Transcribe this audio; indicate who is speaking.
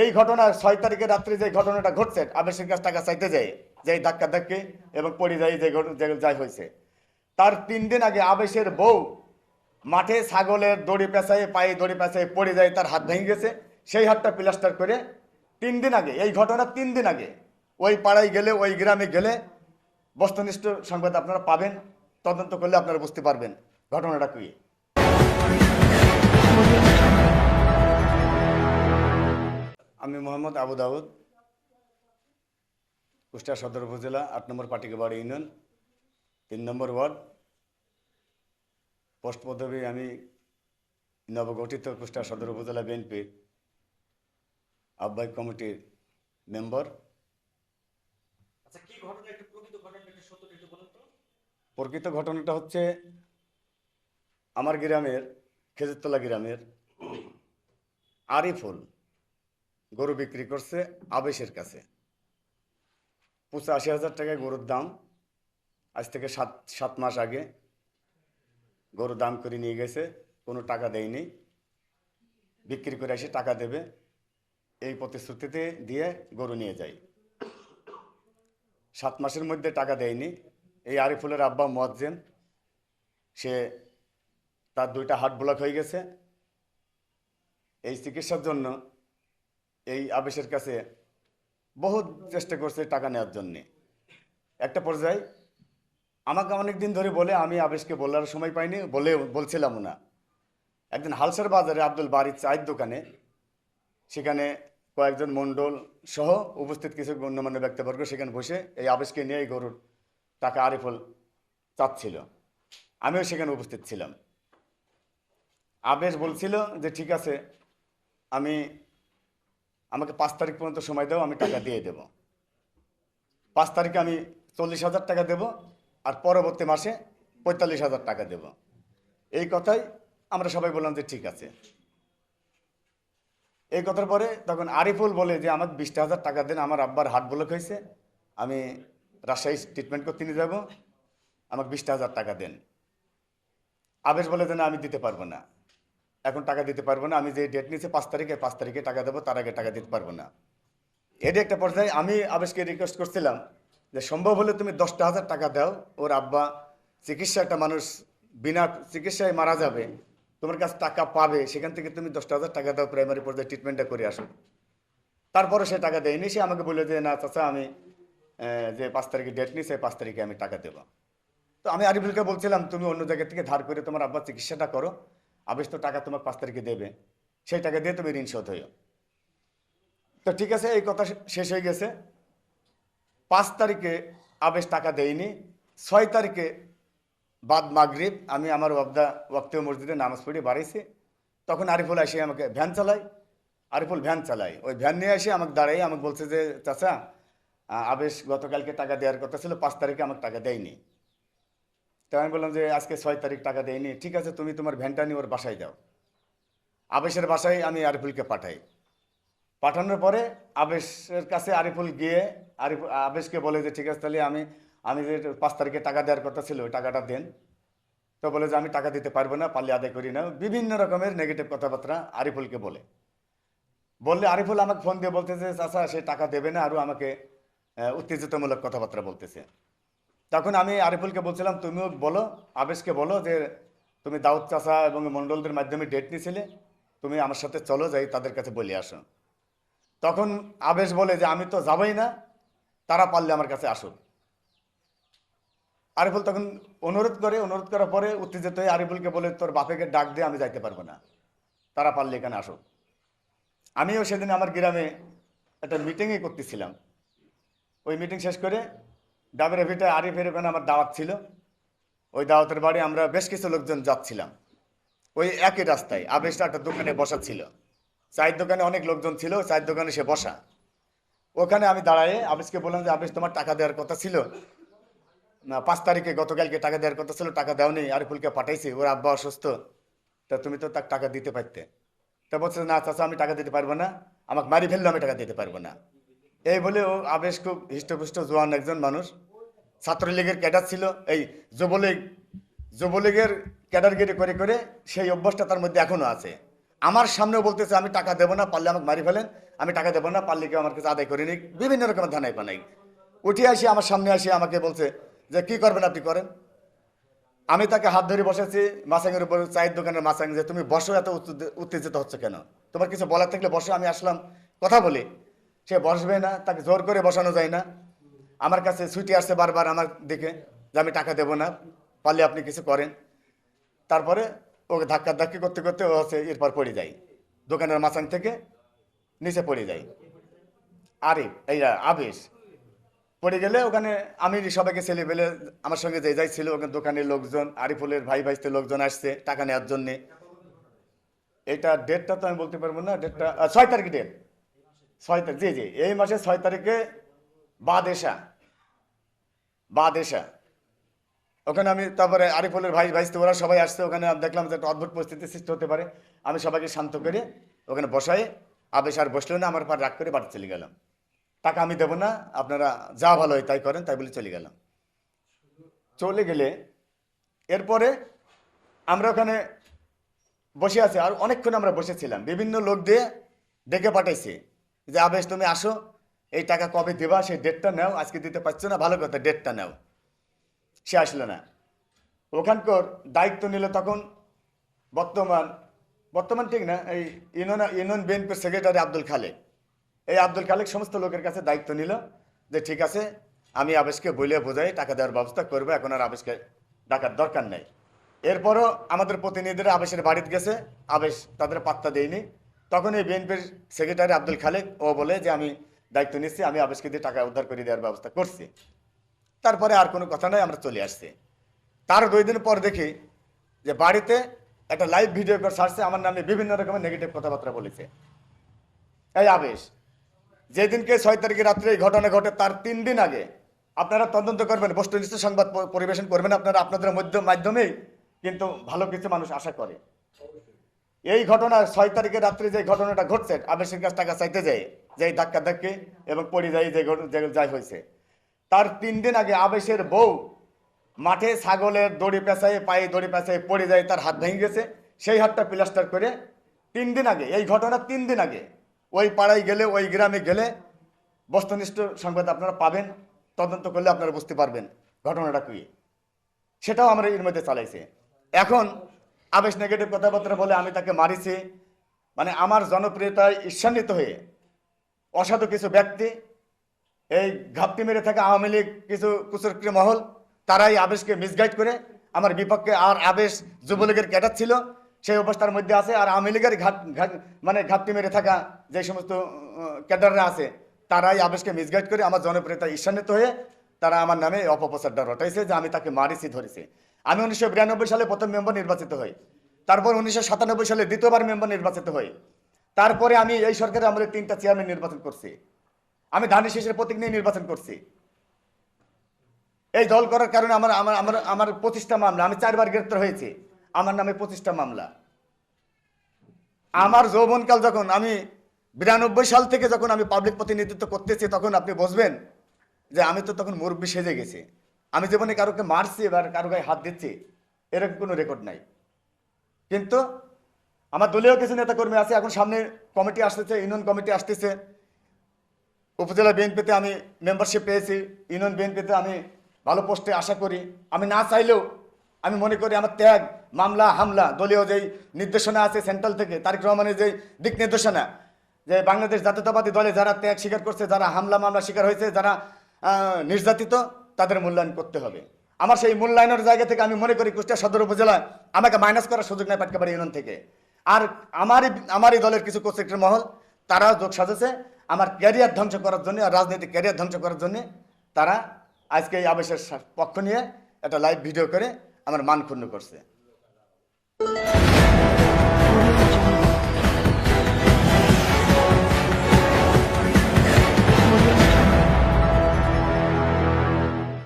Speaker 1: এই ঘটনা ছয় তারিখে রাত্রে যে ঘটনাটা ঘটছে, আবেশের কাছে টাকা চাইতে যায় যে ধাক্কা ধাক্কি এবং পড়ে যায় যে যাই হয়েছে। তার তিন দিন আগে আবেশের বউ মাঠে ছাগলের দড়ি পেঁচায়, পায়ে দড়ি পেঁচায় পড়ে যায়, তার হাত ভেঙে গেছে। সেই হাতটা প্লাস্টার করে তিন দিন আগে, এই ঘটনা তিন দিন আগে, ওই পাড়ায় গেলে, ওই গ্রামে গেলে বস্তুনিষ্ঠ সংবাদ আপনারা পাবেন, তদন্ত করলে আপনারা বুঝতে পারবেন ঘটনাটা কি। আমি মোহাম্মদ আবু দাউদ কুষ্টিয়া সদর উপজেলা আট নম্বর পাটিকাবাড়ি ইউনিয়ন তিন নম্বর ওয়ার্ড। পোস্ট পদবী আমি নবগঠিত কুষ্টিয়া সদর উপজেলা বিএনপির আহ্বায়ক কমিটির মেম্বার।
Speaker 2: আচ্ছা প্রকৃত
Speaker 1: ঘটনাটা হচ্ছে আমার গ্রামের খেজুরতলা গ্রামের আরিফুল গরু বিক্রি করছে আবেশের কাছে। পঁচাশি হাজার টাকায় গরুর দাম। আজ থেকে সাত সাত মাস আগে গরু দাম করে নিয়ে গেছে, কোনো টাকা দেয়নি। বিক্রি করে এসে টাকা দেবে, এই প্রতিশ্রুতিতে দিয়ে গরু নিয়ে যায়। সাত মাসের মধ্যে টাকা দেয়নি। এই আরিফুলের আব্বা মোয়াজ্জেম, সে তার দুইটা হার্ট ব্লক হয়ে গেছে। এই চিকিৎসার জন্য এই আবেশের কাছে বহুত চেষ্টা করছে টাকা নেওয়ার জন্যে। একটা পর্যায়ে আমাকে অনেক দিন ধরে বলে, আমি আবেশকে বলার সময় পাইনি, বলে বলছিলাম না। একদিন হালসার বাজারে আব্দুল বাড়ির চায়ের দোকানে সেখানে কয়েকজন মণ্ডল সহ উপস্থিত কিছু গণ্যমান্য ব্যক্তিবর্গ সেখানে বসে এই আবেশকে নিয়ে এই গরুর টাকা আরিফল চাচ্ছিল। আমিও সেখানে উপস্থিত ছিলাম। আবেশ বলছিল যে, ঠিক আছে, আমি আমাকে পাঁচ তারিখ পর্যন্ত সময় দাও, আমি টাকা দিয়ে দেব। পাঁচ তারিখে আমি চল্লিশ হাজার টাকা দেব আর পরবর্তী মাসে পঁয়তাল্লিশ হাজার টাকা দেব। এই কথাই আমরা সবাই বললাম যে ঠিক আছে। এই কথার পরে তখন আরিফুল বলে যে, আমাকে বিশটা হাজার টাকা দেন, আমার আব্বার হার্ট ব্লক হয়েছে, আমি রাজশাহী ট্রিটমেন্ট করতে নিয়ে যাব, আমাকে বিশটা হাজার টাকা দেন। আবেশ বলে যে, না, আমি দিতে পারব না। এখন টাকা দিতে পারব না, আমি যে ডেট নিয়েছি পাঁচ তারিখে পাঁচ তারিখে টাকা দেবো, তার আগে টাকা দিতে পারব না। এটি একটা পর্যায়ে আমি আবেশকে রিকোয়েস্ট করছিলাম যে সম্ভব হলে তুমি দশটা হাজার টাকা দাও, ওর আব্বা চিকিৎসা একটা মানুষ, বিনা চিকিৎসায় মারা যাবে, তোমার কাছে টাকা পাবে, সেখান থেকে তুমি দশটা হাজার টাকা দাও প্রাইমারি পর্যায়ে ট্রিটমেন্টটা করে আসো। তারপরে সে টাকা দেয়নি, সে আমাকে বলল যে, না চাচা, আমি যে পাঁচ তারিখে ডেট নিই সেই পাঁচ তারিখে আমি টাকা দেবো। তো আমি আরিফুলকে বলছিলাম, তুমি অন্য জায়গা থেকে ধার করে তোমার আব্বা চিকিৎসাটা করো। আবেশ তো টাকা তোমার পাঁচ তারিখে দেবে। সেই টাকা দিয়ে তুমি ঋণ শোধ হইও। তো ঠিক আছে, এই কথা শেষ হয়ে গেছে। পাঁচ তারিখে আবেশ টাকা দেয়নি, ছয় তারিখে বাদ মাগরিব, আমি আমার ওয়াবদা ওয়াক্তীয় মসজিদে নামাজ পড়ে বাড়াইছি। তখন আরিফুল এসে আমাকে ভ্যান চালায়। আরিফুল ভ্যান চালায়। ওই ভ্যান নিয়ে এসে আমাকে দাঁড়াই আমাকে বলছে যে, চাচা আবেশ গতকালকে টাকা দেওয়ার কথা ছিল, পাঁচ তারিখে আমাকে টাকা দেয়নি। তো আমি বললাম যে আজকে ছয় তারিখ টাকা দেয়নি। ঠিক আছে, তুমি তোমার ভ্যানটা নিয়ে ওর বাসায় যাও। আবেশের বাসায় আমি আরিফুলকে পাঠাই। পাঠানোর পরে আবেশের কাছে আরিফুল গিয়ে আরিফ আবেশকে বলে যে, ঠিক আছে, তাহলে আমি আমি যে পাঁচ তারিখে টাকা দেওয়ার কথা ছিল, ওই টাকাটা দেন। তো বলে যে, আমি টাকা দিতে পারব না, পারলে আদায় করি না। বিভিন্ন রকমের নেগেটিভ কথাবার্তা আরিফুলকে বলে। বললে আরিফুল আমাকে ফোন দিয়ে বলতেছে, চাচা, সে টাকা দেবে না, আরও আমাকে উত্তেজিতমূলক কথাবার্তা বলতেছে। তখন আমি আরিফুলকে বলছিলাম, তুমিও বলো, আবেশকে বলো যে তুমি দাউদ চাচা এবং মণ্ডলদের মাধ্যমে ডেট নিয়েছিলে তুমি আমার সাথে চলো, যাই তাদের কাছে বলে আসো। তখন আবেশ বলে যে, আমি তো যাবই না, তারা পারলে আমার কাছে আসুক। আরিফুল তখন অনুরোধ করে, অনুরোধ করার পরে উত্তেজিত হয়ে আরিফুলকে বলে, তোর বাপেকে ডাক দিয়ে আমি যাইতে পারব না, তারা পারলে এখানে আসুক। আমিও সেদিন আমার গ্রামে একটা মিটিংই করতেছিলাম। ওই মিটিং শেষ করে ডাবের ভিতরে আরিফের ওখানে আমার দাওয়াত ছিল। ওই দাওয়াতের বাড়ি আমরা বেশ কিছু লোকজন যাচ্ছিলাম। ওই একই রাস্তায় আবেশটা একটা দোকানে বসা ছিল। চায়ের দোকানে অনেক লোকজন ছিল, চায়ের দোকানে সে বসা। ওখানে আমি দাঁড়ায়ে আবেশকে বললাম যে, আবেশ, তোমার টাকা দেওয়ার কথা ছিল। না, পাঁচ তারিখে গতকালকে টাকা দেওয়ার কথা ছিল, টাকা দেওনি আরিফুলকে পাঠাইছি, ওর আব্বা অসুস্থ। তা তুমি তো তার টাকা দিতে পারতে। তা বলছে না, চাচা, আমি টাকা দিতে পারব না। আমাকে মারি ফেললে, আমি টাকা দিতে পারব না। এই বলে ও আবেশ খুব হৃষ্টপুষ্ট, জোয়ান একজন মানুষ। ছাত্রলীগের ক্যাডার ছিল, এই যুবলীগ, যুবলীগের ক্যাডারগিরি করে করে সেই অভ্যাসটা তার মধ্যে এখনও আছে। আমার সামনেও বলতেছে, আমি টাকা দেবো না, পারলে আমাকে মারি ফেলেন। আমি টাকা দেবো না, পারলে কেউ আমার কাছে আদায় করে নিক। বিভিন্ন রকমের ধানাই পানাই। উঠে আসি, আমার সামনে আসি, আমাকে বলছে যে, কি করবেন আপনি, করেন। আমি তাকে হাত ধরে বসেছি মাসাঙ্গের উপর চায়ের দোকানের মাসাং যে, তুমি বসো, এত উত্তে- উত্তেজিত হচ্ছে কেন? তোমার কিছু বলার থাকলে বসো, আমি আসলাম, কথা বলি। সে বসবে না, তাকে জোর করে বসানো যায় না। আমার কাছে ছুটি আসছে বারবার আমার দিকে যে আমি টাকা দেবো না, পারলে আপনি কিছু করেন। তারপরে ওকে ধাক্কা ধাক্কি করতে করতে ও হচ্ছে এরপর পড়ে যায়। দোকানের মাসাং থেকে নিচে পড়ে যায়। আরিফ, এই আবেশ, পড়ে গেলে ওখানে আমি সবাইকে ছেলে পেলে আমার সঙ্গে যে যাই ছিল, ওখানে দোকানের লোকজন, আরিফুলের ভাই ভাইতে লোকজন আসছে টাকা নেওয়ার জন্যে। এটা ডেটটা তো আমি বলতে পারব না ডেটটা ছয় তারিখ ডেট ছয় তারিখ, জি জি, এই মাসে ছয় তারিখে বাদেশা বাদেশা। ওখানে আমি তারপরে আরিফুলের ভাই ভাইস্তে ওরা সবাই আসছে, ওখানে দেখলাম যে একটা অদ্ভুত পরিস্থিতি সৃষ্টি হতে পারে। আমি সবাইকে শান্ত করে ওখানে বসাই, আবেশ আর বসল না, আমার পর রাগ করে বাড়ি চলে গেলাম। টাকা আমি দেবো না, আপনারা যা ভালো হয় তাই করেন, তাই বলে চলে গেলাম। চলে গেলে এরপরে আমরা ওখানে বসে আছি, আর অনেকক্ষণ আমরা বসেছিলাম। বিভিন্ন লোক দিয়ে ডেকে পাঠাইছে। যে আবেশ, তুমি আসো। এই টাকা কবে দেবা, সেই ডেটটা নাও। আজকে দিতে পারছ না, ভালো কথা ডেটটা নাও। সে আসলো না। ওখানকার দায়িত্ব নিল তখন বর্তমান বর্তমান ঠিক না, এই ইউনিয়ন ইউনিয়ন বিএনপির সেক্রেটারি আব্দুল খালেক। এই আব্দুল খালেক সমস্ত লোকের কাছে দায়িত্ব নিল যে, ঠিক আছে, আমি আবেশকে বলে বোঝাই, টাকা দেওয়ার ব্যবস্থা করব, এখন আর আবেশকে ডাকার দরকার নেই। এরপরও আমাদের প্রতিনিধিরা আবেশের বাড়িতে গেছে। আবেশ তাদের পাত্তা দেয়নি। তখন এই বিএনপির সেক্রেটারি আব্দুল খালেক ও বলে যে, আমি দায়িত্ব নিচ্ছি আমি আবেশকে দিয়ে টাকা উদ্ধার করে দেওয়ার ব্যবস্থা করছি। তারপরে আর কোনো কথা নয় আমরা চলে আসছি। তার দুই দিন পর দেখি যে, বাড়িতে একটা লাইভ ভিডিও করে সারছে আমার নামে বিভিন্ন রকমের নেগেটিভ কথাবার্তা বলেছে। এই আবেশ, যেদিনকে ছয় তারিখে রাত্রে এই ঘটনা ঘটে, তার তিন দিন আগে আপনারা তদন্ত করবেন বস্তুনিষ্ঠ সংবাদ পরিবেশন করবেন, আপনারা আপনাদের মধ্য, মাধ্যমেই কিন্তু ভালো কিছু মানুষ আশা করে। এই ঘটনা ছয় তারিখে রাত্রে যে ঘটনাটা ঘটছে আবেশের কাছ টাকা চাইতে যায় যে ধাক্কা ধাক্কি এবং পড়ে যায় যে যাই হয়েছে। তার তিন দিন আগে আবেশের বউ মাঠে ছাগলের দড়ি পেঁচায়, পায়ে দড়ি পেঁচায় পড়ে যায়, তার হাত ভেঙে গেছে। সেই হাতটা প্লাস্টার করে তিন দিন আগে, এই ঘটনা তিন দিন আগে ওই পাড়ায় গেলে, ওই গ্রামে গেলে বস্তুনিষ্ঠ সংবাদ আপনারা পাবেন, তদন্ত করলে আপনারা বুঝতে পারবেন ঘটনাটা কি। সেটাও আমরা এর মধ্যে চালাইছে। এখন আবেশ নেগেটিভ কথাবার্তা বলে আমি তাকে মারিছি। মানে আমার জনপ্রিয়তায় ঈর্ষান্বিত হয়ে অসাধু কিছু ব্যক্তি, এই ঘাপটি মেরে থাকা আওয়ামী লীগ, কিছু কুচরক্রি মহল, তারাই আবেশকে মিসগাইড করে আমার বিপক্ষে আর আবেশ যুবলীগের ক্যাডার ছিল, সেই অবস্থার মধ্যে আছে আর আওয়ামী লীগের ঘাট মানে ঘাপটি মেরে থাকা যে সমস্ত ক্যাডাররা আছে, তারাই আবেশকে মিসগাইড করে আমার জনপ্রিয়তা ঈর্ষান্বিত হয়ে তারা আমার নামে অপপ্রচারটা রটাইছে যে আমি তাকে মারিছি, ধরেছি। আমি উনিশশো বিরানব্বই সালে প্রথম মেম্বার নির্বাচিত হই। তারপর উনিশশো সাতানব্বই সালে দ্বিতীয়বার মেম্বার নির্বাচিত হই। তারপরে আমি এই সরকারের আমলে তিনটা চেয়ারম্যান নির্বাচন করছি। আমি ধানের শেষের প্রতীক নিয়ে নির্বাচন করছি। এই দল করার কারণে আমার আমার আমার আমার পঁচিশটা মামলা, আমি চারবার গ্রেপ্তার হয়েছি। আমার নামে পঁচিশটা মামলা। আমার যৌবনকাল যখন আমি বিরানব্বই সাল থেকে যখন আমি পাবলিক প্রতিনিধিত্ব করতেছি, তখন আপনি বুঝবেন যে আমি তো তখন মুরব্বী সেজে গেছি। আমি জীবনে কারোকে মারছি এবার কারও গায়ে হাত দিচ্ছি, এরকম কোনো রেকর্ড নাই। কিন্তু আমার দলীয় কিছু নেতাকর্মী আছে, এখন সামনে কমিটি আসতেছে ইউনিয়ন কমিটি আসতেছে। উপজেলা বিএনপিতে আমি মেম্বারশিপ পেয়েছি ইউনিয়ন বিএনপিতে আমি ভালো পোস্টে আশা করি। আমি না চাইলেও আমি মনে করি আমার ত্যাগ, মামলা, হামলা, দলীয় যেই নির্দেশনা আছে সেন্ট্রাল থেকে, তারেক রহমানের যেই দিক নির্দেশনা, যে বাংলাদেশ জাতীয়তাবাদী দলে যারা ত্যাগ স্বীকার করছে, যারা হামলা, মামলা শিকার হয়েছে, যারা নির্যাতিত তাদের মূল্যায়ন করতে হবে। আমার সেই মূল্যায়নের জায়গা থেকে আমি মনে করি কুষ্টিয়া সদর উপজেলা আমাকে মাইনাস করার সুযোগ নেই পাটকাবাড়ি ইউনিয়ন থেকে। আর আমারই আমারই দলের কিছু কোচেক্টর মহল তারা যোগ সাজেছে। আমার ক্যারিয়ার ধ্বংস করার জন্য আর রাজনৈতিক ক্যারিয়ার ধ্বংস করার জন্য তারা আজকে এই আবেশের পক্ষ নিয়ে একটা লাইভ ভিডিও করে আমার মান ক্ষুণ্ণ করছে।